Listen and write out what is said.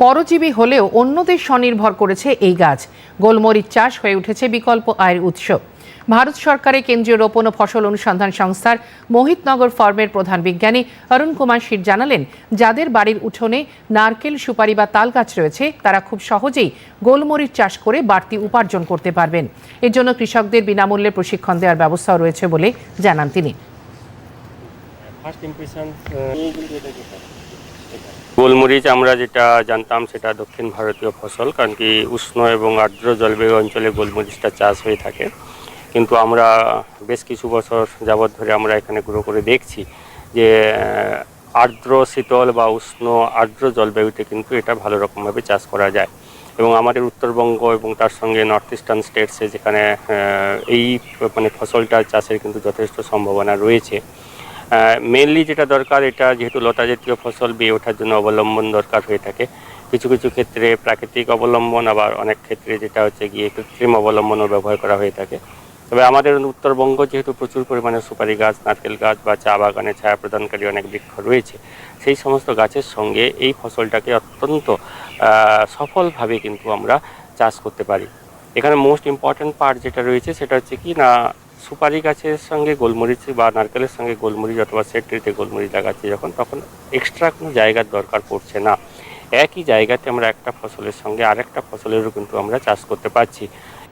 পরজীবী হলেও অন্যদের স্বনির্ভর করেছে এই গাছ। গোলমরিচ চাষ হয়ে উঠেছে বিকল্প আয়ের উৎস। ভারত সরকারের কেন্দ্রীয় রোপণ ও ফসল অনুসন্ধান সংস্থার মোহিতনগর ফার্মের প্রধান বিজ্ঞানী অরুণ কুমার শীর জানালেন, যাদের বাড়ির উঠোনে নারকেল, সুপারি বা তাল গাছ রয়েছে, তারা খুব সহজেই গোলমরিচ চাষ করে বাড়তি উপার্জন করতে পারবেন। এর জন্য কৃষকদের বিনামূল্যে প্রশিক্ষণ দেওয়ার ব্যবস্থাও রয়েছে বলে জানান তিনি। গোলমরিচ আমরা যেটা জানতাম সেটা দক্ষিণ ভারতীয় ফসল, কারণ কি উষ্ণ এবং আর্দ্র জলবায়ু অঞ্চলে গোলমরিচটা চাষ হয়ে থাকে। কিন্তু আমরা বেশ কিছু বছর যাবৎ ধরে আমরা এখানে গ্রো করে দেখছি যে আর্দ্র শীতল বা উষ্ণ আর্দ্র জলবায়ুতে কিন্তু এটা ভালো রকমভাবে চাষ করা যায়। এবং আমাদের উত্তরবঙ্গ এবং তার সঙ্গে নর্থ ইস্টার্ন স্টেটসে যেখানে এই মানে ফসলটা চাষের কিন্তু যথেষ্ট সম্ভাবনা রয়েছে। মেনলি যেটা দরকার, এটা যেহেতু লতা জাতীয় ফসল বেয়ে ওঠার জন্য অবলম্বন দরকার হয়ে থাকে। কিছু কিছু ক্ষেত্রে প্রাকৃতিক অবলম্বন, আবার অনেক ক্ষেত্রে যেটা হচ্ছে গিয়ে কৃত্রিম অবলম্বনও ব্যবহার করা হয়ে থাকে। তবে আমাদের উত্তরবঙ্গ যেহেতু প্রচুর পরিমাণে সুপারি গাছ, নারকেল গাছ বা চা বাগানে ছায়া প্রদানকারী অনেক বৃক্ষ রয়েছে, সেই সমস্ত গাছের সঙ্গে এই ফসলটাকে অত্যন্ত সফলভাবে কিন্তু আমরা চাষ করতে পারি। এখানে মোস্ট ইম্পর্ট্যান্ট পার্ট যেটা রয়েছে, সেটা হচ্ছে কি না সুপারি গাছের সঙ্গে গোলমরিচ বা নারকেলের সঙ্গে গোলমরিচ অথবা সেট্রিতে গোলমরিচ লাগাচ্ছি যখন, তখন এক্সট্রা কোনো জায়গার দরকার পড়ছে না। একই জায়গাতে আমরা একটা ফসলের সঙ্গে আরেকটা ফসলেরও কিন্তু আমরা চাষ করতে পারছি।